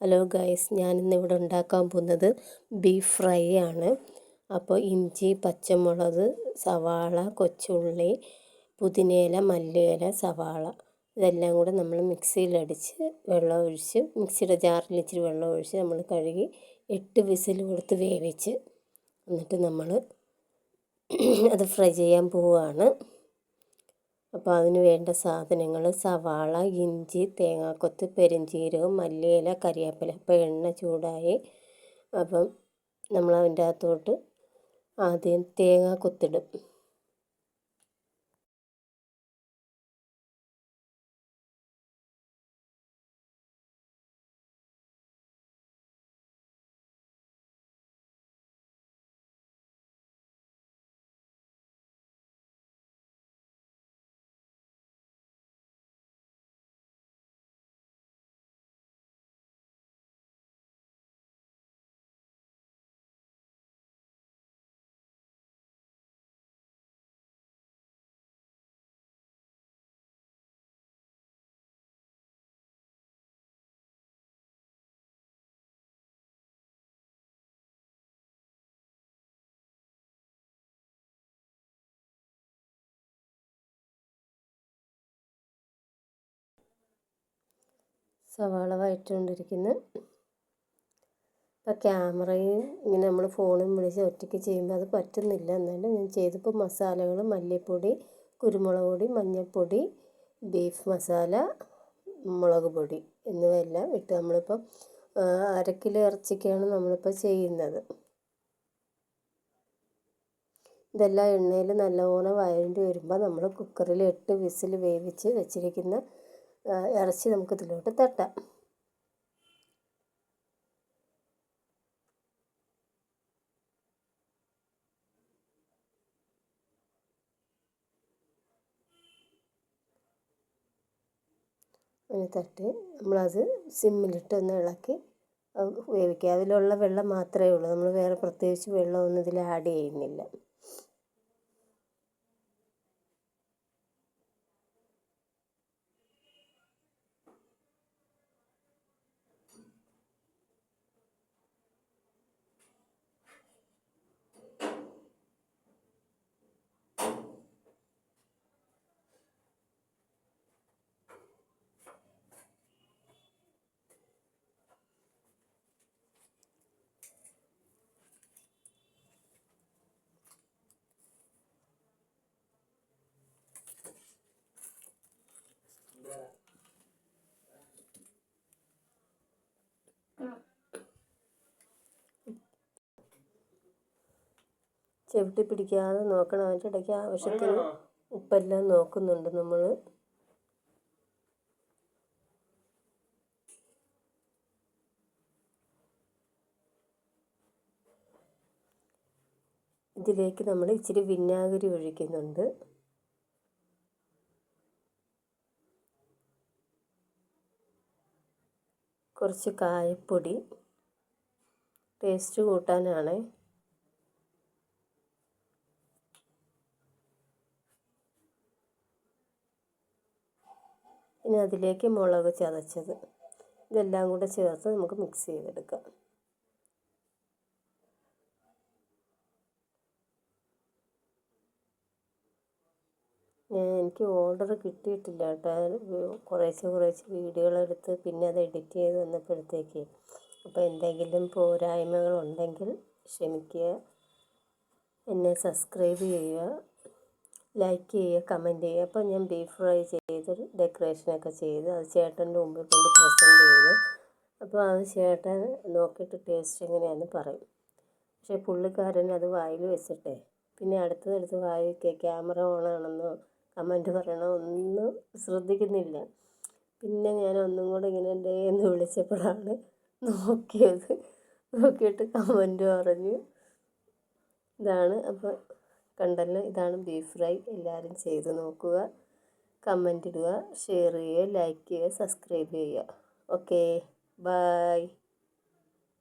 Hello guys ഞാനിന്ന് ഇവിടെ ഉണ്ടാക്കാൻ പോകുന്നത് ബീഫ് ഫ്രൈ ആണ്. അപ്പോൾ ഇഞ്ചി പച്ചമുളക് സവാള കൊച്ചുള്ളി പുതിനയില മല്ലിയില സവാള ഇതെല്ലാം കൂടെ നമ്മൾ മിക്സിയിലടിച്ച് വെള്ളം ഒഴിച്ച് മിക്സിയുടെ ജാറിൽ ഇച്ചിരി വെള്ളം ഒഴിച്ച് നമ്മൾ കഴുകി എട്ട് വിസിൽ കൊടുത്ത് വേവിച്ച് എന്നിട്ട് നമ്മൾ അത് ഫ്രൈ ചെയ്യാൻ പോവുകയാണ്. അപ്പോൾ അതിന് വേണ്ട സാധനങ്ങൾ സവാള ഇഞ്ചി തേങ്ങാക്കൊത്ത് പെരുംജീരകം മല്ലിയില കറിവേപ്പില അപ്പോൾ എണ്ണ ചൂടായി. അപ്പം നമ്മൾ അതിന്റെ അകത്തോട്ട് ആദ്യം തേങ്ങ സവാള വഴറ്റുകൊണ്ടിരിക്കുന്നു ഇപ്പം ക്യാമറയും ഇങ്ങനെ നമ്മൾ ഫോണും വിളിച്ച് ഒറ്റയ്ക്ക് ചെയ്യുമ്പോൾ അത് പറ്റുന്നില്ല. എന്നാലും ഞാൻ ചെയ്തപ്പോൾ മസാലകൾ മല്ലിപ്പൊടി കുരുമുളക് പൊടി മഞ്ഞൾപ്പൊടി ബീഫ് മസാല മുളക് പൊടി എന്നിവയെല്ലാം ഇട്ട് നമ്മളിപ്പം അര ഇറച്ചിക്കാണ് നമ്മളിപ്പോൾ ചെയ്യുന്നത്. ഇതെല്ലാം എണ്ണയിൽ നല്ലവണ്ണം വഴണ്ടി വരുമ്പോൾ നമ്മൾ കുക്കറിൽ എട്ട് വിസിൽ വേവിച്ച് വെച്ചിരിക്കുന്ന ഇറച്ചി നമുക്ക് ഇതിലോട്ട് തട്ടാം. അങ്ങനെ തട്ടി. നമ്മളത് സിമ്മിലിട്ട് ഒന്ന് ഇളക്കി വേവിക്കുക. അതിലുള്ള വെള്ളം മാത്രമേ ഉള്ളൂ. നമ്മൾ വേറെ പ്രത്യേകിച്ച് വെള്ളമൊന്നും ഇതിൽ ആഡ് ചെയ്യുന്നില്ല. ചവിട്ടി പിടിക്കാതെ നോക്കണം. അതിന്റെ ഇടയ്ക്ക് ആവശ്യത്തിന് ഉപ്പെല്ലാം നോക്കുന്നുണ്ട് നമ്മൾ ഇതിലേക്ക് നമ്മൾ ഇച്ചിരി വിനാഗിരി ഒഴിക്കുന്നുണ്ട്. കുറച്ച് കായപ്പൊടി. ടേസ്റ്റ് കൂട്ടാനാണ്. ഇനി അതിലേക്ക് മുളക് ചതച്ചത്. ഇതെല്ലാം കൂടെ ചേർത്ത് നമുക്ക് മിക്സ് ചെയ്തെടുക്കാം. എനിക്ക് ഓർഡർ കിട്ടിയിട്ടില്ല കേട്ടോ. കുറേശ്ശെ കുറേശ്ശെ വീഡിയോകളെടുത്ത് പിന്നെ അത് എഡിറ്റ് ചെയ്ത് വന്നപ്പോഴത്തേക്ക്. അപ്പോൾ എന്തെങ്കിലും പോരായ്മകളുണ്ടെങ്കിൽ ക്ഷമിക്കുക. എന്നെ സബ്സ്ക്രൈബ് ചെയ്യുക. ലൈക്ക് ചെയ്യുക കമന്റ് ചെയ്യുക. അപ്പോൾ ഞാൻ ബീഫ് ഫ്രൈ ചെയ്ത് ഡെക്കറേഷനൊക്കെ ചെയ്ത് അത് ചേട്ടന്റെ മുമ്പിൽ കൊണ്ട് പ്രസന്റ് ചെയ്തു. അപ്പോൾ അത് ചേട്ടൻ നോക്കിയിട്ട് ടേസ്റ്റ് എങ്ങനെയാന്ന് പറയും. പക്ഷേ പുള്ളിക്കാരൻ അത് വായിൽ വെച്ചിട്ടേ. പിന്നെ അടുത്തതെടുത്ത് വായി ക്യാമറ ഓണാണെന്നോ കമന്റ് പറയണോ ഒന്നും ശ്രദ്ധിക്കുന്നില്ല. പിന്നെ ഞാൻ ഒന്നും കൂടെ ഇങ്ങനെ ഡേ എന്ന് വിളിച്ചപ്പോഴാണ് നോക്കിയത്. നോക്കിയിട്ട് കമന്റ് പറഞ്ഞു ഇതാണ്. അപ്പോൾ കണ്ടല്ലോ. ഇതാണ് ബീഫ് ഫ്രൈ. എല്ലാവരും ചെയ്ത് നോക്കുക. കമന്റ് ഇടുക ഷെയർ ചെയ്യുക ലൈക്ക് ചെയ്യുക സബ്സ്ക്രൈബ് ചെയ്യുക. ഓക്കേ. ബായ്